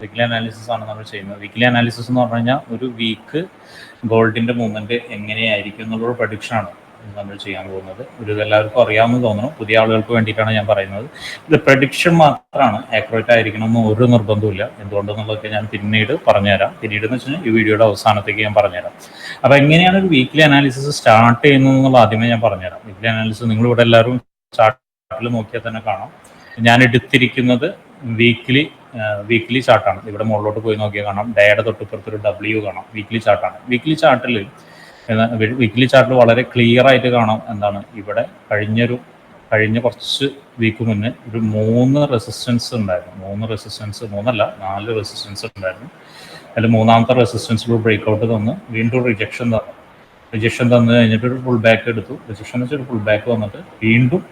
Weekly analysis ആണ് നമ്മൾ ചെയ്യുന്നത്. വീക്ക്ലി അനാലിസിസ് എന്ന് പറഞ്ഞു കഴിഞ്ഞാൽ ഒരു വീക്ക് ഗോൾഡിന്റെ മൂവ്മെന്റ് എങ്ങനെയായിരിക്കും എന്നുള്ളൊരു പ്രഡിക്ഷനാണ് നമ്മൾ ചെയ്യാൻ പോകുന്നത്. ഒരു എല്ലാവർക്കും അറിയാമെന്ന് തോന്നുന്നു പുതിയ ആളുകൾക്ക് വേണ്ടിയിട്ടാണ് ഞാൻ പറയുന്നത്. ഇത് പ്രഡിക്ഷൻ മാത്രമാണ്. ആക്യുറേറ്റ് ആയിരിക്കണം എന്ന് ഒരു നിർബന്ധമില്ല എന്തുകൊണ്ടെന്നുള്ളതൊക്കെ ഞാൻ പിന്നീട് പറഞ്ഞുതരാം. പിന്നീട് എന്ന് വെച്ചാൽ ഈ വീഡിയോയുടെ അവസാനത്തേക്ക് ഞാൻ പറഞ്ഞുതരാം. അപ്പോൾ എങ്ങനെയാണ് ഒരു വീക്ക്ലി അനാലിസിസ് സ്റ്റാർട്ട് ചെയ്യുന്നത് എന്നുള്ള ആദ്യമേ ഞാൻ പറഞ്ഞുതരാം. വീക്ക്ലി അനാലിസിസ് നിങ്ങൾ ഇവിടെ എല്ലാവരും ചാർട്ടിൽ നോക്കിയാൽ തന്നെ കാണാം. ഞാൻ എടുത്തിരിക്കുന്നത് വീക്ക്ലി വീക്ക്ലി ചാർട്ടാണ് ഇവിടെ മുകളിലോട്ട് പോയി നോക്കിയാൽ കാണാം. ഡേയുടെ തൊട്ടിപ്പുറത്ത് ഒരു ഡബ്ല്യു കാണാം വീക്ക്ലി ചാർട്ടാണ് വീക്ക്ലി ചാർട്ടിൽ വീക്ക്ലി ചാർട്ടിൽ വളരെ ക്ലിയർ ആയിട്ട് കാണാം എന്താണ്. ഇവിടെ കഴിഞ്ഞൊരു കഴിഞ്ഞ കുറച്ച് വീക്ക് മുന്നേ ഒരു മൂന്ന് റെസിസ്റ്റൻസ് ഉണ്ടായിരുന്നു. മൂന്ന് റെസിസ്റ്റൻസ് മൂന്നല്ല നാല് റെസിസ്റ്റൻസ് ഉണ്ടായിരുന്നു. അതിൽ മൂന്നാമത്തെ റെസിസ്റ്റൻസ് ബ്രേക്ക് ഔട്ട് തന്നു വീണ്ടും റിജക്ഷൻ തന്നു. റിജക്ഷൻ തന്നു കഴിഞ്ഞിട്ട് ഒരു ഫുൾ ബാക്ക് എടുത്തു. റിജക്ഷൻ വെച്ച് ഒരു ഫുൾ ബാക്ക് വന്നിട്ട് വീണ്ടും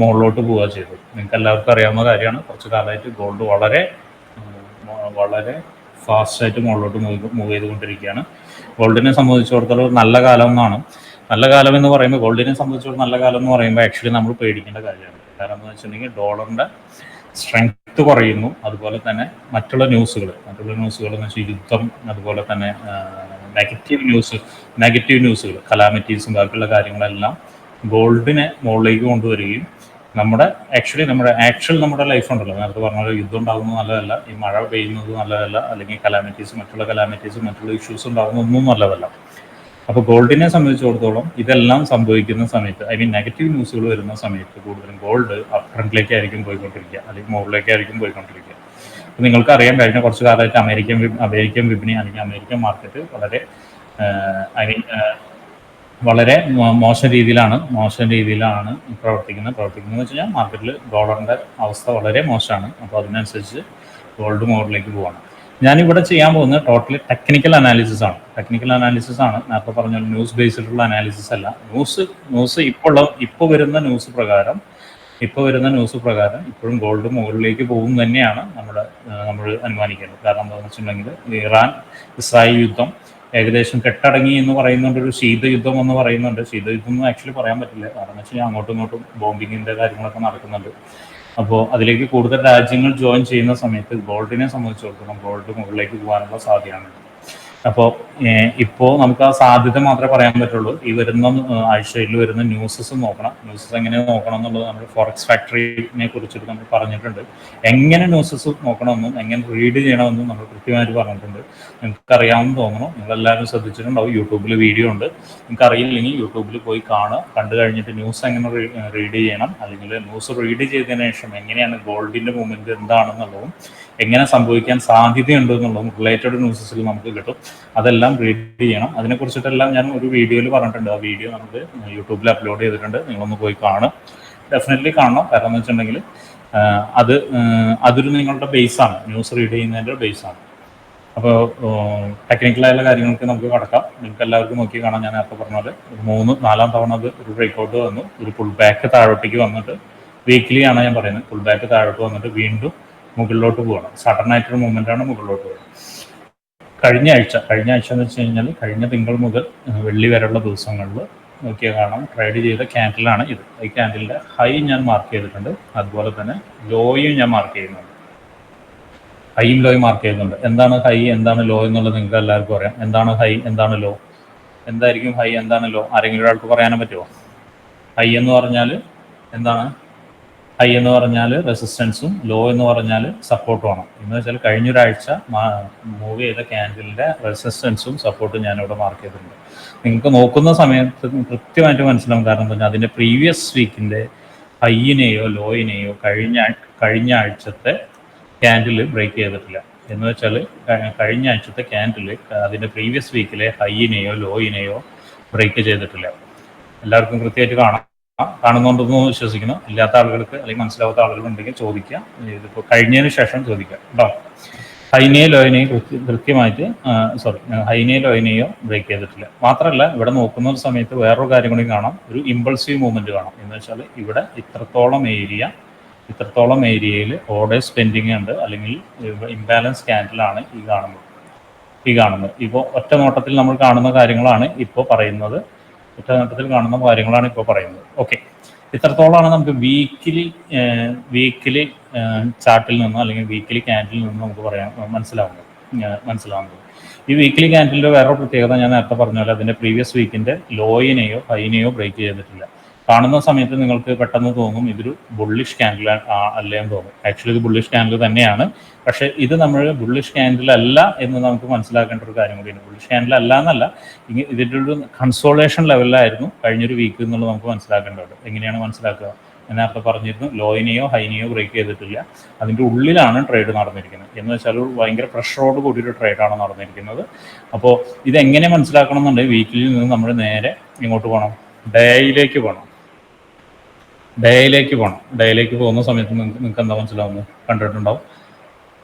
മുകളിലോട്ട് പോവുക ചെയ്തു നിങ്ങൾക്ക് എല്ലാവർക്കും അറിയാവുന്ന കാര്യമാണ്. കുറച്ച് കാലമായിട്ട് ഗോൾഡ് വളരെ വളരെ ഫാസ്റ്റായിട്ട് മുകളിലോട്ട് മൂവ് മൂവ് ചെയ്തുകൊണ്ടിരിക്കുകയാണ്. ഗോൾഡിനെ സംബന്ധിച്ചിടത്തോളം നല്ല കാലം എന്നാണ്. നല്ല കാലം എന്ന് പറയുമ്പോൾ ഗോൾഡിനെ സംബന്ധിച്ചിടത്തോളം നല്ല കാലം എന്ന് പറയുമ്പോൾ ആക്ച്വലി നമ്മൾ പേടിക്കേണ്ട കാര്യമാണ്. കാരണം എന്ന് വെച്ചിട്ടുണ്ടെങ്കിൽ ഡോളറിന്റെ സ്ട്രെങ്ത് കുറയുന്നു. അതുപോലെ തന്നെ മറ്റുള്ള ന്യൂസുകൾ മറ്റുള്ള ന്യൂസുകൾ എന്ന് വെച്ചാൽ യുദ്ധം അതുപോലെ തന്നെ നെഗറ്റീവ് ന്യൂസ് നെഗറ്റീവ് ന്യൂസുകൾ കലാമിറ്റീസും ബാക്കിയുള്ള കാര്യങ്ങളെല്ലാം ഗോൾഡിനെ മുകളിലേക്ക് കൊണ്ടുവരികയും നമ്മുടെ ആക്ച്വലി നമ്മുടെ ആക്ച്വൽ നമ്മുടെ ലൈഫ് ഉണ്ടല്ലോ. നേരത്തെ പറഞ്ഞ യുദ്ധം ഉണ്ടാകുന്നത് നല്ലതല്ല ഈ മഴ പെയ്യുന്നത് നല്ലതല്ല അല്ലെങ്കിൽ കലാമിറ്റീസ് മറ്റുള്ള കലാമിറ്റീസ് മറ്റുള്ള ഇഷ്യൂസ് ഉണ്ടാകുന്നതൊന്നും നല്ലതല്ല. അപ്പോൾ ഗോൾഡിനെ സംബന്ധിച്ചിടത്തോളം ഇതെല്ലാം സംഭവിക്കുന്ന സമയത്ത് ഐ മീൻ നെഗറ്റീവ് ന്യൂസുകൾ വരുന്ന സമയത്ത് കൂടുതലും ഗോൾഡ് അപ് ട്രെൻഡിലേക്കായിരിക്കും പോയിക്കൊണ്ടിരിക്കുക അല്ലെങ്കിൽ മുകളിലേക്കായിരിക്കും പോയിക്കൊണ്ടിരിക്കുക. അപ്പോൾ നിങ്ങൾക്ക് അറിയാം കഴിഞ്ഞ കുറച്ച് കാലമായിട്ട് അമേരിക്കൻ അമേരിക്കൻ വിപണി അല്ലെങ്കിൽ അമേരിക്കൻ മാർക്കറ്റ് വളരെ ഐ മീൻ വളരെ മോശം രീതിയിലാണ് മോശം രീതിയിലാണ് പ്രവർത്തിക്കുന്നത്. പ്രവർത്തിക്കുന്നത് വെച്ച് കഴിഞ്ഞാൽ മാർക്കറ്റിൽ ഡോളറിന്റെ അവസ്ഥ വളരെ മോശമാണ്. അപ്പോൾ അതിനനുസരിച്ച് ഗോൾഡ് മോഡിലേക്ക് പോവാണ്. ഞാനിവിടെ ചെയ്യാൻ പോകുന്നത് ടോട്ടലി ടെക്നിക്കൽ അനാലിസിസ് ആണ്. ടെക്നിക്കൽ അനാലിസിസ് ആണ്. നേരത്തെ പറഞ്ഞ ന്യൂസ് ബേസ്ഡിലുള്ള അനാലിസിസ് അല്ല. ന്യൂസ് ന്യൂസ് ഇപ്പോൾ ഇപ്പോൾ വരുന്ന ന്യൂസ് പ്രകാരം ഇപ്പോൾ വരുന്ന ന്യൂസ് പ്രകാരം ഇപ്പോഴും ഗോൾഡ് മുകളിലേക്ക് പോകും തന്നെയാണ് നമ്മുടെ നമ്മൾ അനുമാനിക്കേണ്ടത്. കാരണം എന്താണെന്ന് വെച്ചിട്ടുണ്ടെങ്കിൽ ഇറാൻ ഇസ്രായേൽ യുദ്ധം ഏകദേശം കെട്ടടങ്ങി എന്ന് പറയുന്നുണ്ട് ഒരു ശീതയുദ്ധം എന്ന് പറയുന്നുണ്ട്. ശീതയുദ്ധം എന്ന് ആക്ച്വലി പറയാൻ പറ്റില്ല. കാരണം എന്ന് വെച്ചാൽ അങ്ങോട്ടും ഇങ്ങോട്ടും ബോംബിങ്ങിന്റെ കാര്യങ്ങളൊക്കെ നടക്കുന്നുണ്ട്. അപ്പോൾ അതിലേക്ക് കൂടുതൽ രാജ്യങ്ങൾ ജോയിൻ ചെയ്യുന്ന സമയത്ത് ഗോൾഡിനെ സംബന്ധിച്ചിടത്തോളം ഗോൾഡ് മുകളിലേക്ക് പോകാനുള്ള സാധ്യതയാണ്. അപ്പോൾ ഇപ്പോൾ നമുക്ക് ആ സാധ്യത മാത്രമേ പറയാൻ പറ്റുള്ളൂ. ഈ വരുന്ന ആഴ്ചയിൽ വരുന്ന ന്യൂസസ് നോക്കണം. ന്യൂസസ് എങ്ങനെ നോക്കണം എന്നുള്ളത് നമ്മൾ ഫോറക്സ് ഫാക്ടറിനെ കുറിച്ചിട്ട് നമ്മൾ പറഞ്ഞിട്ടുണ്ട്. എങ്ങനെ ന്യൂസസ് നോക്കണമെന്നും എങ്ങനെ റീഡ് ചെയ്യണമെന്നും നമ്മൾ കൃത്യമായിട്ട് പറഞ്ഞിട്ടുണ്ട്. നിങ്ങൾക്ക് അറിയാമെന്ന് തോന്നുന്നു നിങ്ങളെല്ലാവരും ശ്രദ്ധിച്ചിട്ടുണ്ടാവും. യൂട്യൂബിൽ വീഡിയോ ഉണ്ട്. നിങ്ങൾക്ക് അറിയില്ലെങ്കിൽ യൂട്യൂബിൽ പോയി കാണുക. കണ്ടു കഴിഞ്ഞിട്ട് ന്യൂസ് എങ്ങനെ റീഡ് ചെയ്യണം. അല്ലെങ്കിൽ ന്യൂസ് റീഡ് ചെയ്തതിനു ശേഷം എങ്ങനെയാണ് ഗോൾഡിന്റെ മൂവ്മെന്റ് എന്താണെന്നുള്ളതും എങ്ങനെ സംഭവിക്കാൻ സാധ്യതയുണ്ട് എന്നുള്ളതും റിലേറ്റഡ് ന്യൂസസിൽ നമുക്ക് കിട്ടും. അതെല്ലാം റീഡ് ചെയ്യണം. അതിനെക്കുറിച്ചിട്ടെല്ലാം ഞാൻ ഒരു വീഡിയോയിൽ പറഞ്ഞിട്ടുണ്ട്. ആ വീഡിയോ നമുക്ക് യൂട്യൂബിൽ അപ്ലോഡ് ചെയ്തിട്ടുണ്ട്. നിങ്ങളൊന്ന് പോയി കാണും. ഡെഫിനറ്റ്ലി കാണണം. കാരണം എന്ന് വെച്ചിട്ടുണ്ടെങ്കിൽ അത് അതൊരു നിങ്ങളുടെ ബേസാണ് ന്യൂസ് റീഡ് ചെയ്യുന്നതിന്റെ ബേസാണ് അപ്പോൾ ടെക്നിക്കലായുള്ള കാര്യങ്ങൾക്ക് നമുക്ക് കടക്കാം. നിങ്ങൾക്ക് എല്ലാവർക്കും നോക്കി കാണാം. ഞാൻ നേരത്തെ പറഞ്ഞ പോലെ മൂന്ന് നാലാം തവണ അത് ഒരു ബ്രേക്ക് ഔട്ട് വന്നു. ഒരു ഫുൾ ബാക്ക് താഴോട്ടേക്ക് വന്നിട്ട് വീക്കിലി ആണ് ഞാൻ പറയുന്നത്. ഫുൾ ബാക്ക് താഴോട്ട് വന്നിട്ട് വീണ്ടും മുകളിലോട്ട് പോകണം. മൂവ്മെന്റ് ആണ് മുകളിലോട്ട് പോകുന്നത് കഴിഞ്ഞ ആഴ്ച കഴിഞ്ഞ ആഴ്ച എന്ന് വെച്ച് കഴിഞ്ഞാൽ കഴിഞ്ഞ തിങ്കൾ മുതൽ വെള്ളി വരെയുള്ള ദിവസങ്ങളിൽ നോക്കിയ കാണാം. ട്രേഡ് ചെയ്ത ക്യാൻഡിലാണ് ഇത്. ഈ ക്യാൻഡിലിന്റെ ഹൈ ഞാൻ മാർക്ക് ചെയ്തിട്ടുണ്ട്. അതുപോലെ തന്നെ ലോയും ഞാൻ മാർക്ക് ചെയ്യുന്നുണ്ട്. ഹൈയും ലോയും മാർക്ക് ചെയ്യുന്നുണ്ട്. എന്താണ് ഹൈ എന്താണ് ലോ എന്നുള്ളത് നിങ്ങൾക്ക് എല്ലാവർക്കും അറിയാം. എന്താണ് ഹൈ എന്താണ് ലോ എന്തായിരിക്കും ഹൈ എന്താണ് ലോ ആരെങ്കിലും ഒരാൾക്ക് പറയാനും പറ്റുമോ ഹൈ എന്ന് പറഞ്ഞാൽ എന്താണ്? ഹൈ എന്ന് പറഞ്ഞാൽ റെസിസ്റ്റൻസും ലോ എന്ന് പറഞ്ഞാൽ സപ്പോർട്ടും ആണ്. എന്ന് വെച്ചാൽ കഴിഞ്ഞൊരാഴ്ച മൂവ് ചെയ്ത ക്യാൻഡിലിന്റെ റെസിസ്റ്റൻസും സപ്പോർട്ടും ഞാനിവിടെ മാർക്ക് ചെയ്തിട്ടുണ്ട്. നിങ്ങൾക്ക് നോക്കുന്ന സമയത്ത് കൃത്യമായിട്ട് മനസ്സിലാവും. കാരണം എന്താ അതിന്റെ പ്രീവിയസ് വീക്കിന്റെ ഹൈയിനെയോ ലോയിനെയോ കഴിഞ്ഞ കഴിഞ്ഞ ആഴ്ചത്തെ ക്യാൻഡിൽ ബ്രേക്ക് ചെയ്തിട്ടില്ല. എന്ന് വെച്ചാൽ കഴിഞ്ഞ ആഴ്ചത്തെ ക്യാൻഡിൽ അതിന്റെ പ്രീവിയസ് വീക്കിലെ ഹൈയിനെയോ ലോയിനെയോ ബ്രേക്ക് ചെയ്തിട്ടില്ല. എല്ലാവർക്കും കൃത്യമായിട്ട് കാണാം. കാണുന്നുണ്ടെന്ന് വിശ്വസിക്കുന്നു. ഇല്ലാത്ത ആളുകൾക്ക് അല്ലെങ്കിൽ മനസ്സിലാവാത്ത ആളുകൾ ഉണ്ടെങ്കിൽ ചോദിക്കുക. ഇതിപ്പോൾ കഴിഞ്ഞതിന് ശേഷം ചോദിക്കുക. കേട്ടോ. ഹൈനയെ ലോയിനെയോ കൃത്യമായിട്ട് സോറി ഹൈനയെ ലോയനയോ ബ്രേക്ക് ചെയ്തിട്ടില്ല. മാത്രമല്ല ഇവിടെ നോക്കുന്ന ഒരു സമയത്ത് വേറൊരു കാര്യം കൂടി കാണാം. ഒരു ഇമ്പൾസീവ് മൂവ്മെന്റ് കാണാം. എന്ന് വെച്ചാൽ ഇവിടെ ഇത്രത്തോളം ഏരിയ ഇത്രത്തോളം ഏരിയയിൽ ഓർഡേഴ്സ് പെൻഡിങ് ഉണ്ട്. അല്ലെങ്കിൽ ഇംബാലൻസ് ക്യാൻഡിലാണ് ഈ കാണുന്നത്. ഈ കാണുന്നത്. ഇപ്പോൾ ഒറ്റ നോട്ടത്തിൽ നമ്മൾ കാണുന്ന കാര്യങ്ങളാണ് ഇപ്പോൾ പറയുന്നത്. നോട്ടത്തിൽ കാണുന്ന കാര്യങ്ങളാണ് ഇപ്പോൾ പറയുന്നത്. ഓക്കെ ഇത്രത്തോളമാണ് നമുക്ക് വീക്കിലി വീക്കിലി ചാർട്ടിൽ നിന്നോ അല്ലെങ്കിൽ വീക്കിലി ക്യാൻഡിൽ നിന്നോ നമുക്ക് പറയാൻ മനസ്സിലാവുന്നത്. മനസ്സിലാവുന്നത്. ഈ വീക്കിലി ക്യാൻഡിലിന്റെ വേറൊരു പ്രത്യേകത ഞാൻ നേരത്തെ പറഞ്ഞ പോലെ അതിന്റെ പ്രീവിയസ് വീക്കിന്റെ ലോയിനെയോ ഹൈനെയോ ബ്രേക്ക് ചെയ്തിട്ടില്ല. കാണുന്ന സമയത്ത് നിങ്ങൾക്ക് പെട്ടെന്ന് തോന്നും ഇതൊരു ബുള്ളിഷ് ക്യാൻഡിൽ അല്ലേന്ന് തോന്നും. ആക്ച്വലി ഇത് ബുള്ളിഷ് ക്യാൻഡിൽ തന്നെയാണ്. പക്ഷേ ഇത് നമ്മൾ ബുള്ളിഷ് ക്യാൻഡിൽ അല്ല എന്ന് നമുക്ക് മനസ്സിലാക്കേണ്ട ഒരു കാര്യം കൂടിയാണ് ബുള്ളിഷ് ക്യാൻഡിൽ അല്ല എന്നല്ല ഇതിന്റെ ഒരു കൺസോളേഷൻ ലെവലിലായിരുന്നു കഴിഞ്ഞൊരു വീക്ക് എന്നുള്ളത് നമുക്ക് മനസ്സിലാക്കേണ്ടത് എങ്ങനെയാണ് മനസ്സിലാക്കുക? ഞാൻ നേരത്തെ പറഞ്ഞിരുന്നു ലോയിനെയോ ഹൈനെയോ ബ്രേക്ക് ചെയ്തിട്ടില്ല. അതിന്റെ ഉള്ളിലാണ് ട്രേഡ് നടന്നിരിക്കുന്നത്. എന്ന് വെച്ചാൽ ഭയങ്കര പ്രഷറോട് കൂടിയൊരു ട്രേഡാണ് നടന്നിരിക്കുന്നത്. അപ്പോൾ ഇതെങ്ങനെ മനസ്സിലാക്കണം എന്നുണ്ടെങ്കിൽ വീക്കിലിൽ നിന്ന് നമ്മൾ നേരെ ഇങ്ങോട്ട് പോകണം ഡേയിലേക്ക് പോകണം ഡേയിലേക്ക് പോകണം ഡേയിലേക്ക് പോകുന്ന സമയത്ത് നിങ്ങൾക്ക് നിങ്ങൾക്ക് എന്താ മനസ്സിലാവുന്നത് കണ്ടിട്ടുണ്ടാവും.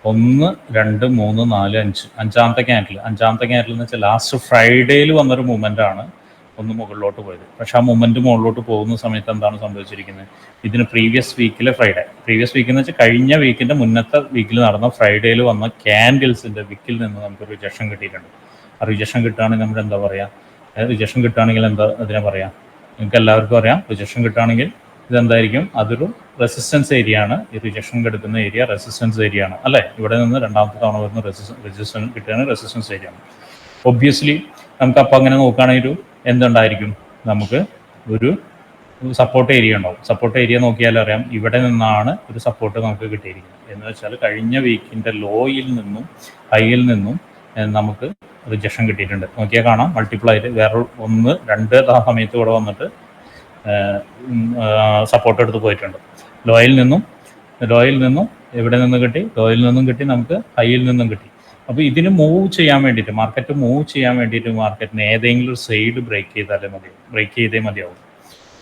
ഒന്ന് രണ്ട് മൂന്ന് നാല് അഞ്ച്. അഞ്ചാമത്തെ ക്യാൻഡിൽ അഞ്ചാമത്തെ ക്യാൻഡിൽ എന്ന് വെച്ചാൽ ലാസ്റ്റ് ഫ്രൈഡേയിൽ വന്നൊരു മൂമെന്റ് ആണ് ഒന്ന് മുകളിലോട്ട് പോയത്. പക്ഷെ ആ മൂമെന്റ് മുകളിലോട്ട് പോകുന്ന സമയത്ത് എന്താണ് സംഭവിച്ചിരിക്കുന്നത് ഇതിന് പ്രീവിയസ് വീക്കിലെ ഫ്രൈഡേ പ്രീവിയസ് വീക്ക് എന്ന് വെച്ചാൽ കഴിഞ്ഞ വീക്കിന്റെ മുന്നത്തെ വീക്കിൽ നടന്ന ഫ്രൈഡേയിൽ വന്ന ക്യാൻഡിൽസിന്റെ വിക്കിൽ നിന്ന് നമുക്ക് റിജക്ഷൻ കിട്ടിയിട്ടുണ്ട്. ആ റിജക്ഷൻ കിട്ടുകയാണെങ്കിൽ നമ്മൾ എന്താ പറയുക റിജക്ഷൻ കിട്ടുകയാണെങ്കിൽ എന്താ അതിനെ പറയാം? നിങ്ങൾക്ക് എല്ലാവർക്കും അറിയാം. റിജക്ഷൻ കിട്ടുകയാണെങ്കിൽ ഇതെന്തായിരിക്കും? അതൊരു റെസിസ്റ്റൻസ് ഏരിയ ആണ്. ഈ റിജക്ഷൻ എടുക്കുന്ന ഏരിയ റെസിസ്റ്റൻസ് ഏരിയ ആണ്. അല്ലേ? ഇവിടെ നിന്ന് രണ്ടാമത്തെ തവണ വരുന്ന റെസിസ്റ്റൻസ് കിട്ടുകയാണ് റെസിസ്റ്റൻസ് ഏരിയ ആണ്. ഒബ്വിയസ്ലി നമുക്ക് അപ്പം അങ്ങനെ നോക്കുകയാണെങ്കിൽ എന്തുണ്ടായിരിക്കും? നമുക്ക് ഒരു സപ്പോർട്ട് ഏരിയ ഉണ്ടാവും. സപ്പോർട്ട് ഏരിയ നോക്കിയാൽ അറിയാം ഇവിടെ നിന്നാണ് ഒരു സപ്പോർട്ട് നമുക്ക് കിട്ടിയിരിക്കുന്നത്. എന്ന് വെച്ചാൽ കഴിഞ്ഞ വീക്കിന്റെ ലോയിൽ നിന്നും ഹൈയിൽ നിന്നും നമുക്ക് റിജക്ഷൻ കിട്ടിയിട്ടുണ്ട്. നോക്കിയാൽ കാണാം. മൾട്ടിപ്ലൈ ആയിട്ട് വേറെ ഒന്ന് രണ്ട് സമയത്ത് ഇവിടെ വന്നിട്ട് സപ്പോർട്ട് എടുത്ത് പോയിട്ടുണ്ട്. ലോയിൽ നിന്നും ലോയിൽ നിന്നും എവിടെ നിന്ന് കിട്ടി? ലോയിൽ നിന്നും കിട്ടി നമുക്ക് ഹൈയിൽ നിന്നും കിട്ടി. അപ്പോൾ ഇതിന് മൂവ് ചെയ്യാൻ വേണ്ടിയിട്ട് മാർക്കറ്റ് മൂവ് ചെയ്യാൻ വേണ്ടിയിട്ട് മാർക്കറ്റിന് ഏതെങ്കിലും ഒരു സൈഡ് ബ്രേക്ക് ചെയ്താലേ മതി ബ്രേക്ക് ചെയ്തേ മതിയാവും.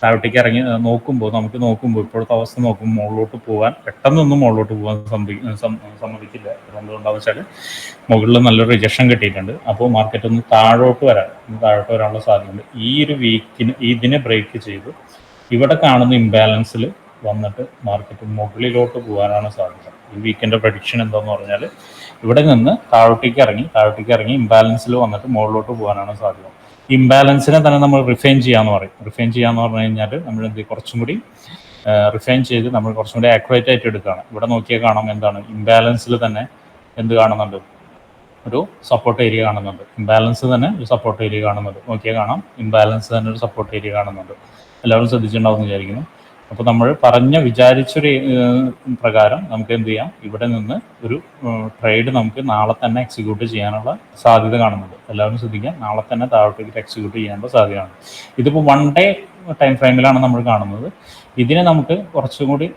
താഴോട്ടേക്ക് ഇറങ്ങി നോക്കുമ്പോൾ നമുക്ക് നോക്കുമ്പോൾ ഇപ്പോഴത്തെ അവസ്ഥ നോക്കുമ്പോൾ മുകളിലോട്ട് പോകാൻ പെട്ടെന്നൊന്നും മുകളിലോട്ട് പോകാൻ സമ്മതിക്കില്ല. എന്തുകൊണ്ടാണെന്ന് വെച്ചാൽ മുകളിൽ നല്ലൊരു റിജക്ഷൻ കിട്ടിയിട്ടുണ്ട്. അപ്പോൾ മാർക്കറ്റ് ഒന്ന് താഴോട്ട് വരാൻ താഴോട്ട് വരാനുള്ള സാധ്യതയുണ്ട്. ഈ ഒരു വീക്കിന് ഇതിനെ ബ്രേക്ക് ചെയ്ത് ഇവിടെ കാണുന്ന ഇംബാലൻസിൽ വന്നിട്ട് മാർക്കറ്റ് മുകളിലോട്ട് പോകാനാണ് സാധ്യത. ഈ വീക്കിന്റെ പ്രഡിക്ഷൻ എന്താന്ന് പറഞ്ഞാൽ ഇവിടെ നിന്ന് താഴോട്ടേക്ക് ഇറങ്ങി താഴോട്ടേക്ക് ഇറങ്ങി ഇംബാലൻസിൽ വന്നിട്ട് മുകളിലോട്ട് പോകാനാണ് സാധ്യത. ഇംബാലൻസിനെ തന്നെ നമ്മൾ റിഫൈൻ ചെയ്യാന്ന് പറയും. റിഫൈൻ ചെയ്യാന്ന് പറഞ്ഞു കഴിഞ്ഞാൽ നമ്മൾ എന്ത്? കുറച്ചും കൂടി റിഫൈൻ ചെയ്ത് നമ്മൾ കുറച്ചും കൂടി ആക്യുറേറ്റ് ആയിട്ട് എടുക്കുകയാണ്. ഇവിടെ നോക്കിയാൽ കാണാം എന്താണ്? ഇംബാലൻസിൽ തന്നെ എന്ത് കാണുന്നുണ്ട്? ഒരു സപ്പോർട്ട് ഏരിയ കാണുന്നുണ്ട്. ഇംബാലൻസ് തന്നെ ഒരു സപ്പോർട്ട് ഏരിയ കാണുന്നുണ്ട്. നോക്കിയാൽ കാണാം. ഇംബാലൻസ് തന്നെ ഒരു സപ്പോർട്ട് ഏരിയ കാണുന്നുണ്ട്. എല്ലാവരും ശ്രദ്ധിച്ചിട്ടുണ്ടാവും എന്ന് വിചാരിക്കുന്നു. അപ്പോൾ നമ്മൾ പറഞ്ഞ വിചാരിച്ചൊരു പ്രകാരം നമുക്ക് എന്ത് ചെയ്യാം? ഇവിടെ നിന്ന് ഒരു ട്രേഡ് നമുക്ക് നാളെ തന്നെ എക്സിക്യൂട്ട് ചെയ്യാനുള്ള സാധ്യത കാണുന്നുണ്ട്. എല്ലാവരും ശ്രദ്ധിക്കാം നാളെ തന്നെ താഴോട്ടേക്ക് എക്സിക്യൂട്ട് ചെയ്യാനുള്ള സാധ്യതയാണ്. ഇതിപ്പോൾ വൺ ഡേ ടൈം ഫ്രെയിമിലാണ് നമ്മൾ കാണുന്നത്. ഇതിനെ നമുക്ക് കുറച്ചും കൂടി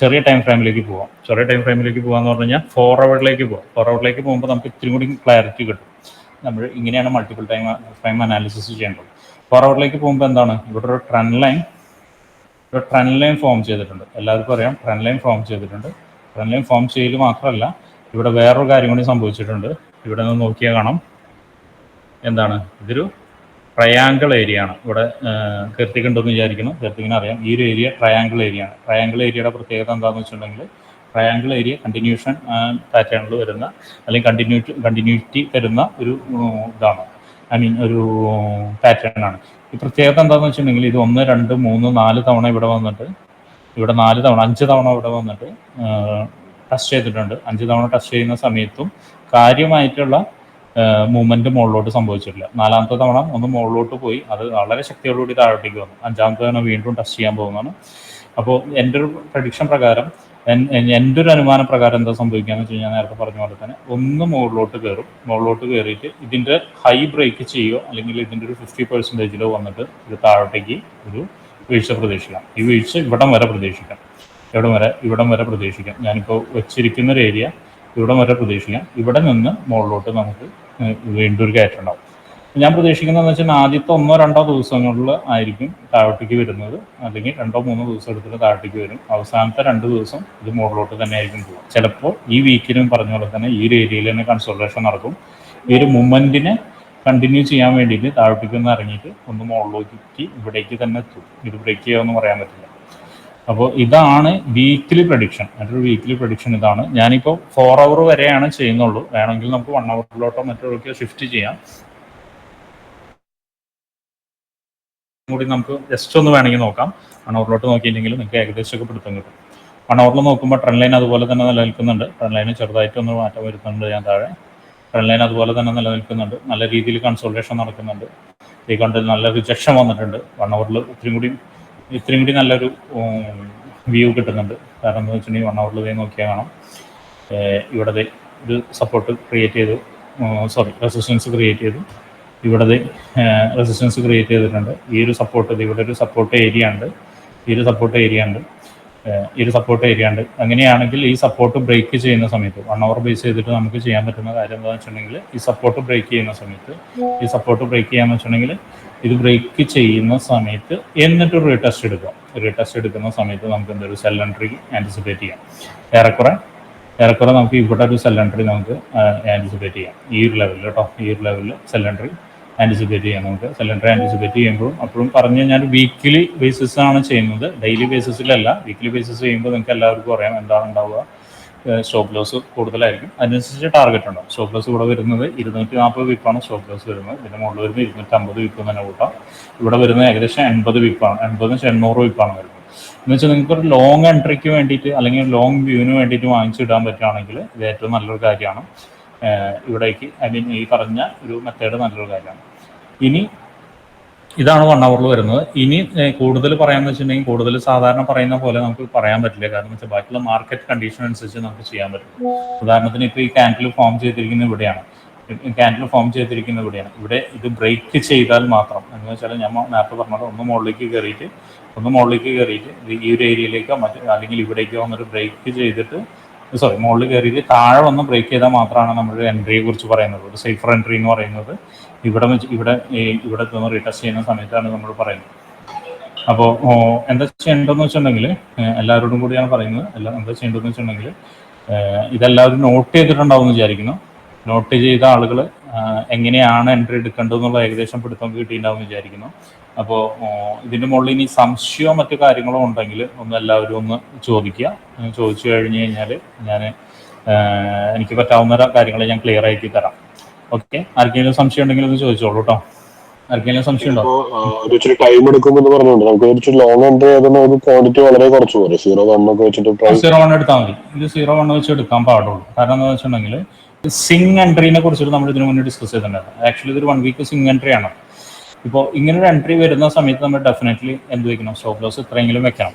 ചെറിയ ടൈം ഫ്രെയിമിലേക്ക് പോകാം ചെറിയ ടൈം ഫ്രെയിമിലേക്ക് പോകാന്ന് പറഞ്ഞു കഴിഞ്ഞാൽ ഫോർ അവറിലേക്ക് പോകാം ഫോർ അവറിലേക്ക് പോകുമ്പോൾ നമുക്ക് ഇത്തിരി കൂടി ക്ലാരിറ്റി കിട്ടും. നമ്മൾ ഇങ്ങനെയാണ് മൾട്ടിപ്പിൾ ടൈം ഫ്രെയിം അനാലിസിസ് ചെയ്യേണ്ടത്. ഫോർ അവറിലേക്ക് പോകുമ്പോൾ എന്താണ്? ഇവിടെ ഒരു ട്രെൻഡ് ലൈൻ ഒരു ട്രെൻഡ് ലൈൻ ഫോം ചെയ്തിട്ടുണ്ട്. എല്ലാവർക്കും അറിയാം ട്രെൻഡ് ലൈൻ ഫോം ചെയ്തിട്ടുണ്ട്. ട്രെൻഡ് ലൈൻ ഫോം ചെയ്യൽ മാത്രമല്ല ഇവിടെ വേറൊരു കാര്യം കൂടി സംഭവിച്ചിട്ടുണ്ട്. ഇവിടെ നിന്ന് നോക്കിയാൽ കാണാം. എന്താണ്? ഇതൊരു ട്രയാങ്കിൾ ഏരിയ ആണ്. ഇവിടെ കീർത്തിക്കുണ്ടെന്ന് വിചാരിക്കുന്നു. കീർത്തിക്കിന് അറിയാം. ഈ ഒരു ഏരിയ ട്രയാങ്കിൾ ഏരിയ ആണ്. ട്രയാങ്കിൾ ഏരിയയുടെ പ്രത്യേകത എന്താണെന്ന് വെച്ചിട്ടുണ്ടെങ്കിൽ ട്രയാങ്കിൾ ഏരിയ കണ്ടിന്യൂഷൻ പാറ്റേണിൽ വരുന്ന അല്ലെങ്കിൽ കണ്ടിന്യൂറ്റി കണ്ടിന്യൂറ്റി തരുന്ന ഒരു ഇതാണ്. ഐ മീൻ ഒരു പാറ്റേൺ ആണ്. ഈ പ്രത്യേകത എന്താണെന്ന് വെച്ചിട്ടുണ്ടെങ്കിൽ ഇത് ഒന്ന് രണ്ട് മൂന്ന് നാല് തവണ ഇവിടെ വന്നിട്ട് ഇവിടെ നാല് തവണ അഞ്ച് തവണ ഇവിടെ വന്നിട്ട് ടെസ്റ്റ് ചെയ്തിട്ടുണ്ട്. അഞ്ച് തവണ ടെസ്റ്റ് ചെയ്യുന്ന സമയത്തും കാര്യമായിട്ടുള്ള മൂവ്മെന്റ് മുകളിലോട്ട് സംഭവിച്ചിട്ടില്ല. നാലാമത്തെ തവണ ഒന്ന് മുകളിലോട്ട് പോയി അത് വളരെ ശക്തിയോടുകൂടി താഴോട്ടേക്ക് വന്നു. അഞ്ചാമത്തെ തവണ വീണ്ടും ടെസ്റ്റ് ചെയ്യാൻ പോകുന്നതാണ്. അപ്പോൾ എന്റെ ഒരു പ്രഡിക്ഷൻ പ്രകാരം എന്റെ ഒരു അനുമാന പ്രകാരം എന്താ സംഭവിക്കാന്ന് വെച്ച് കഴിഞ്ഞാൽ നേരത്തെ പറഞ്ഞ പോലെ തന്നെ ഒന്ന് മുകളിലോട്ട് കയറും. മുകളിലോട്ട് കയറിയിട്ട് ഇതിന്റെ ഹൈ ബ്രേക്ക് ചെയ്യുമോ അല്ലെങ്കിൽ ഇതിന്റെ ഒരു ഫിഫ്റ്റി പെർസെന്റേജിലോ വന്നിട്ട് ഇത് താഴോട്ടേക്ക് ഒരു വീഴ്ച പ്രതീക്ഷിക്കാം. ഈ വീഴ്ച ഇവിടം വരെ പ്രതീക്ഷിക്കാം. ഇവിടം വരെ ഇവിടം വരെ പ്രതീക്ഷിക്കാം. ഞാനിപ്പോൾ വെച്ചിരിക്കുന്ന ഒരു ഏരിയ ഇവിടം വരെ പ്രതീക്ഷിക്കാം. ഇവിടെ നിന്ന് മുകളിലോട്ട് നമുക്ക് വീണ്ടും ഒരു കയറ്റം ഉണ്ടാവും. ഞാൻ പ്രതീക്ഷിക്കുന്നതെന്ന് വെച്ചാൽ ആദ്യത്തെ ഒന്നോ രണ്ടോ ദിവസങ്ങളിൽ ആയിരിക്കും താഴോട്ടേക്ക് വരുന്നത്. അല്ലെങ്കിൽ രണ്ടോ മൂന്നോ ദിവസം എടുത്തിട്ട് താഴോട്ടേക്ക് വരും. അവസാനത്തെ രണ്ട് ദിവസം ഇത് മുകളിലോട്ട് തന്നെ ആയിരിക്കും പോകും ചിലപ്പോൾ ഈ വീക്കിലും പറഞ്ഞ പോലെ തന്നെ ഈ ഒരു ഏരിയയിൽ തന്നെ കൺസൾട്ടേഷൻ നടക്കും. ഈ ഒരു മൂവ്മെന്റിനെ കണ്ടിന്യൂ ചെയ്യാൻ വേണ്ടിയിട്ട് താഴോട്ടേക്ക് ഒന്ന് ഇറങ്ങിയിട്ട് ഒന്ന് മുകളിലേക്ക് ഇവിടേക്ക് തന്നെ എത്തും. ഇത് ബ്രേക്ക് ചെയ്യാമെന്ന് പറയാൻ പറ്റില്ല. അപ്പോൾ ഇതാണ് വീക്കിലി പ്രഡിക്ഷൻ മറ്റൊരു വീക്കിലി പ്രഡിക്ഷൻ ഇതാണ്. ഞാനിപ്പോൾ ഫോർ അവർ വരെയാണ് ചെയ്യുന്നുള്ളൂ. വേണമെങ്കിൽ നമുക്ക് വൺ അവറിലോട്ടോ മറ്റോ ഷിഫ്റ്റ് ചെയ്യാം. കൂടി നമുക്ക് ജസ്റ്റ് ഒന്ന് വേണമെങ്കിൽ നോക്കാം. വൺ അവറിലോട്ട് നോക്കിയില്ലെങ്കിൽ നിങ്ങൾക്ക് ഏകദേശമൊക്കെ പിടുത്തം കിട്ടും. വൺ അവറിൽ നോക്കുമ്പോൾ ട്രെൻഡ് ലൈൻ അതുപോലെ തന്നെ നിലനിൽക്കുന്നുണ്ട്. ട്രെൻഡ് ചെറുതായിട്ട് ഒന്ന് മാറ്റം വരുത്തുന്നുണ്ട് ഞാൻ താഴെ. ട്രെൻഡ് ലൈൻ അതുപോലെ തന്നെ നിലനിൽക്കുന്നുണ്ട്. നല്ല രീതിയിൽ കൺസോൾട്ടേഷൻ നടക്കുന്നുണ്ട്. ഈ കണ്ട് നല്ല റിജക്ഷൻ വന്നിട്ടുണ്ട്. വൺ അവറിൽ ഇത്രയും കൂടി ഇത്രയും കൂടി നല്ലൊരു വ്യൂ കിട്ടുന്നുണ്ട്. കാരണം എന്താ വെച്ചിട്ടുണ്ടെങ്കിൽ വൺ അവറിൽ ദേ നോക്കിയാൽ കാണാം. ഇവിടെ ഒരു സപ്പോർട്ട് ക്രിയേറ്റ് ചെയ്തു. സോറി റെസിസ്റ്റൻസ് ക്രിയേറ്റ് ചെയ്തു. ഇവിടെ റെസിസ്റ്റൻസ് ക്രിയേറ്റ് ചെയ്തിട്ടുണ്ട്. ഈ ഒരു സപ്പോർട്ട് ഇവിടെ ഒരു സപ്പോർട്ട് ഏരിയ ഉണ്ട്. ഈ ഒരു സപ്പോർട്ട് ഏരിയ ഉണ്ട്. ഈ ഒരു സപ്പോർട്ട് ഏരിയ ഉണ്ട്. അങ്ങനെയാണെങ്കിൽ ഈ സപ്പോർട്ട് ബ്രേക്ക് ചെയ്യുന്ന സമയത്ത് വൺ അവർ ബേസ് ചെയ്തിട്ട് നമുക്ക് ചെയ്യാൻ പറ്റുന്ന കാര്യം എന്താണെന്ന് വെച്ചിട്ടുണ്ടെങ്കിൽ ഈ സപ്പോർട്ട് ബ്രേക്ക് ചെയ്യുന്ന സമയത്ത് ഈ സപ്പോർട്ട് ബ്രേക്ക് ചെയ്യാന്ന് വെച്ചിട്ടുണ്ടെങ്കിൽ ഇത് ബ്രേക്ക് ചെയ്യുന്ന സമയത്ത് എന്നിട്ട് റീടെസ്റ്റ് എടുക്കുക. റീടെസ്റ്റ് എടുക്കുന്ന സമയത്ത് നമുക്ക് എന്തൊരു സെൽ എൻട്രി ആന്റിസിപ്പേറ്റ് ചെയ്യാം. ഏറെക്കുറെ ഏറെക്കുറെ നമുക്ക് ഇവിടെ ഒരു സെൽ നമുക്ക് ആന്റിസിപ്പേറ്റ് ചെയ്യാം. ഈ ഒരു ലെവലിൽ കേട്ടോ ഈ ഒരു ലെവലിൽ സെൽ ആന്റിസിപ്പേറ്റ് ചെയ്യാം നമുക്ക്. സെൽ ആന്റിസിപ്പേറ്റ് ചെയ്യുമ്പോഴും അപ്പോഴും പറഞ്ഞു കഴിഞ്ഞാൽ വീക്കിലി ബേസിസ് ആണ് ചെയ്യുന്നത്. ഡെയിലി ബേസിസിലല്ല വീക്കിലി ബേസിസ് ചെയ്യുമ്പോൾ നിങ്ങൾക്ക് എല്ലാവർക്കും അറിയാം എന്താണ് ഉണ്ടാവുക സ്റ്റോപ്പ് ലോസ് കൂടുതലായിരിക്കും. അതിനനുസരിച്ച് ടാർഗറ്റ് ഉണ്ടാവും സ്റ്റോപ്പ് ലോസ് ഇവിടെ വരുന്നത് ഇരുന്നൂറ്റി നാൽപ്പത് വിപ്പാണ് സ്റ്റോപ്പ് ലോസ് വരുന്നത്. ഇതിന്റെ മുകളിൽ വരുന്നത് ഇരുന്നൂറ്റമ്പത് വിപ്പ് തന്നെ കൂട്ടാം. ഇവിടെ വരുന്നത് ഏകദേശം എൺപത് വിപ്പാണ് എൺപത് എണ്ണൂറ് വിപ്പാണ് വരുന്നത്. എന്ന് വെച്ചാൽ നിങ്ങൾക്ക് ഒരു ലോങ് എൻട്രിക്ക് വേണ്ടിയിട്ട് അല്ലെങ്കിൽ ലോങ് വ്യൂവിന് വേണ്ടിയിട്ട് വാങ്ങിച്ചിടാൻ പറ്റുകയാണെങ്കിൽ ഇത് ഏറ്റവും നല്ലൊരു കാര്യമാണ്. ഇവിടേക്ക് ഐ മീൻ ഈ പറഞ്ഞ ഒരു മെത്തേഡ് നല്ലൊരു കാര്യമാണ്. ഇനി ഇതാണ് വൺ അവറിൽ വരുന്നത്. ഇനി കൂടുതൽ പറയാമെന്ന് വെച്ചിട്ടുണ്ടെങ്കിൽ കൂടുതൽ സാധാരണ പറയുന്ന പോലെ നമുക്ക് പറയാൻ പറ്റില്ല. കാരണം വെച്ചാൽ ബാക്കിയുള്ള മാർക്കറ്റ് കണ്ടീഷൻ അനുസരിച്ച് നമുക്ക് ചെയ്യാൻ പറ്റും. ഉദാഹരണത്തിന് ഇപ്പോൾ ഈ ക്യാൻഡിൽ ഫോം ചെയ്തിരിക്കുന്ന ഇവിടെയാണ്. ക്യാൻഡിൽ ഫോം ചെയ്തിരിക്കുന്ന ഇവിടെയാണ്. ഇവിടെ ഇത് ബ്രേക്ക് ചെയ്താൽ മാത്രം എന്ന് വെച്ചാൽ ഞാൻ നേരത്തെ പറഞ്ഞത് ഒന്ന് മുകളിലേക്ക് കയറിയിട്ട് ഒന്ന് മുകളിലേക്ക് കയറിയിട്ട് ഈ ഒരു ഏരിയയിലേക്കോ മറ്റു അല്ലെങ്കിൽ ഇവിടേക്കോ വന്നിട്ട് ബ്രേക്ക് ചെയ്തിട്ട് സോറി മുകളിൽ കയറിയിട്ട് താഴെ ഒന്ന് ബ്രേക്ക് ചെയ്താൽ മാത്രമാണ് നമ്മുടെ എൻട്രിയെ കുറിച്ച് പറയുന്നത്. ഒരു സേഫർ എൻട്രി എന്ന് പറയുന്നത് ഇവിടെ വെച്ച് ഇവിടെ ഇവിടെ നിന്ന് റീടെസ്റ്റ് ചെയ്യുന്ന സമയത്താണ് നമ്മൾ പറയുന്നത്. അപ്പോൾ എന്താ ചെയ്യേണ്ടതെന്ന് വെച്ചിട്ടുണ്ടെങ്കിൽ എല്ലാവരോടും കൂടിയാണ് പറയുന്നത്. എല്ലാം എന്താ ചെയ്യേണ്ടതെന്ന് വെച്ചിട്ടുണ്ടെങ്കിൽ ഇതെല്ലാവരും നോട്ട് ചെയ്തിട്ടുണ്ടാവും വിചാരിക്കുന്നു. നോട്ട് ചെയ്ത ആളുകൾ എങ്ങനെയാണ് എൻട്രി എടുക്കേണ്ടതെന്നുള്ള ഏകദേശം പിടുത്തം കിട്ടിയിട്ടുണ്ടാവും വിചാരിക്കുന്നു. അപ്പോൾ ഇതിന്റെ മുകളിൽ ഇനി സംശയമോ മറ്റു കാര്യങ്ങളോ ഉണ്ടെങ്കിൽ ഒന്ന് എല്ലാവരും ഒന്ന് ചോദിക്കുക. ചോദിച്ചു കഴിഞ്ഞു കഴിഞ്ഞാൽ ഞാൻ എനിക്ക് പറ്റാവുന്ന കാര്യങ്ങൾ ഞാൻ ക്ലിയർ ആക്കി തരാം. ഓക്കെ ആർക്കെങ്കിലും സംശയം ഉണ്ടെങ്കിൽ ഒന്ന് ചോദിച്ചോളൂ കേട്ടോ ആർക്കെങ്കിലും സംശയം ഉണ്ടോ? ടൈം എടുക്കുമെന്ന് പറഞ്ഞുകൊണ്ട് നമുക്ക് ഒരു ലോങ് എൻട്രി ക്വാണ്ടിറ്റി വളരെ കുറച്ച് സീറോ വൺ ഒക്കെ വെച്ചിട്ട് പ്രൈസ് സീറോ വൺ എടുത്താൽ മതി. ഇത് സീറോ വൺ വെച്ച് എടുക്കാൻ പാടുള്ളൂ. കാരണം എന്താ വെച്ചിട്ടുണ്ടെങ്കിൽ സിംഗ് എൻട്രീനെ കുറിച്ചിട്ട് നമ്മൾ ഇതിനു മുന്നേ ഡിസ്കസ് ചെയ്തിട്ടുണ്ടായിരുന്നു. ആക്ച്വലി ഇതൊരു വൺ വീക്ക് സിംഗ് എൻട്രി ആണ്. ഇപ്പോൾ ഇങ്ങനെ ഒരു എൻട്രി വരുന്ന സമയത്ത് നമ്മൾ ഡെഫിനറ്റ്ലി എന്ത് വെക്കണം? സ്റ്റോപ്പ് ലോസ് എത്രയെങ്കിലും വെക്കണം.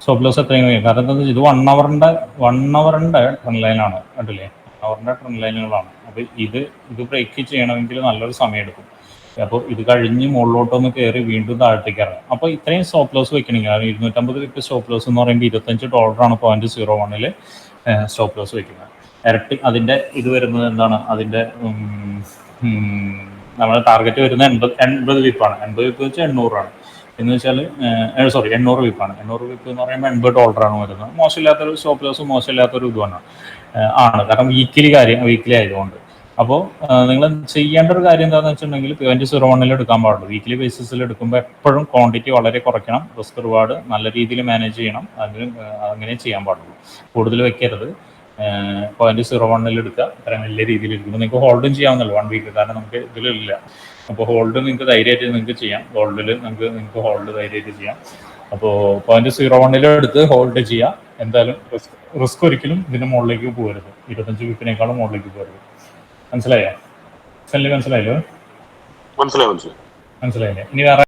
സ്റ്റോപ്പ് ലോസ് എത്രയെങ്കിലും വെക്കണം. കാരണം എന്താ ഇത് വൺ അവറിന്റെ വൺ അവറിന്റെ ട്രെൻഡ് ലൈനാണ് കണ്ടില്ലേ? അവറിന്റെ ട്രെൻഡ് ലൈനുകളാണ് അപ്പോൾ ഇത് ഇത് ബ്രേക്ക് ചെയ്യണമെങ്കിൽ നല്ലൊരു സമയം എടുക്കും അപ്പോൾ ഇത് കഴിഞ്ഞ് മുകളിലോട്ടൊന്ന് കയറി വീണ്ടും താഴത്തേക്ക് ഇറങ്ങും. അപ്പോൾ ഇത്രയും സ്റ്റോപ്പ് ലോസ് വെക്കണമെങ്കിൽ കാരണം ഇരുന്നൂറ്റമ്പത് വിപ്പ് സ്റ്റോപ്പ് ലോസ് എന്ന് പറയുമ്പോൾ ഇരുപത്തഞ്ച് ഡോളറാണ് പോയിന്റ് സീറോ വണ്ണിൽ സ്റ്റോപ്പ് ലോസ് വെക്കുന്നത്. ഇരട്ടി അതിന്റെ ഇത് വരുന്നത് എന്താണ്? അതിന്റെ നമ്മുടെ ടാർഗറ്റ് വരുന്നത് എൺപത് എൺപത് വിപ്പാണ് എൺപത് വിപ്പ് വെച്ചാൽ എണ്ണൂറാണ്. എന്ന് വെച്ചാൽ സോറി എണ്ണൂറ് വിപ്പാണ് എണ്ണൂറ് വിപ്പ് എന്ന് പറയുമ്പോൾ എൺപത് ഡോളറാണ് വരുന്നത്. മോശമില്ലാത്തൊരു സ്റ്റോപ്പ് ലോസ് മോശമില്ലാത്തൊരു ഇതുമാണ് ആണ്. കാരണം വീക്കിലി കാര്യം വീക്കിലി ആയതുകൊണ്ട്. അപ്പോൾ നിങ്ങൾ ചെയ്യേണ്ട ഒരു കാര്യം എന്താണെന്ന് വെച്ചിട്ടുണ്ടെങ്കിൽ പോയിന്റ് സീറോ വണ്ണിൽ എടുക്കാൻ പാടുള്ളൂ. വീക്കിലി ബേസിസിൽ എടുക്കുമ്പോൾ എപ്പോഴും ക്വാണ്ടിറ്റി വളരെ കുറയ്ക്കണം. റിസ്ക് റിവാർഡ് നല്ല രീതിയിൽ മാനേജ് ചെയ്യണം. അതിന് അങ്ങനെ ചെയ്യാൻ പാടുള്ളൂ. കൂടുതൽ വെക്കരുത്. പോയിന്റ് സീറോ വണ്ണിൽ എടുക്കുക. അത്ര നല്ല രീതിയിൽ എടുക്കുമ്പോൾ നിങ്ങൾക്ക് ഹോൾഡും ചെയ്യാവുന്നല്ലോ വൺ വീക്ക് കാരണം നമുക്ക് ഇതിലില്ല. അപ്പോൾ ഹോൾഡ് നിങ്ങൾക്ക് ധൈര്യമായിട്ട് നിങ്ങൾക്ക് ചെയ്യാം. ഗോൾഡിൽ നിങ്ങൾക്ക് നിങ്ങൾക്ക് ഹോൾഡ് ധൈര്യമായിട്ട് ചെയ്യാം. അപ്പോൾ പോയിന്റ് സീറോ വണ്ണിൽ എടുത്ത് ഹോൾഡ് ചെയ്യാം എന്തായാലും റിസ്ക് റിസ്ക് ഒരിക്കലും ഇതിന്റെ മുകളിലേക്ക് പോകരുത്. ഇരുപത്തഞ്ച് വിപ്പിനേക്കാളും മുകളിലേക്ക് പോകരുത്. മനസ്സിലായോ? മനസ്സിലായോ മനസ്സിലായി മനസ്സിലായി. മനസ്സിലായില്ലേ? ഇനി വേറെ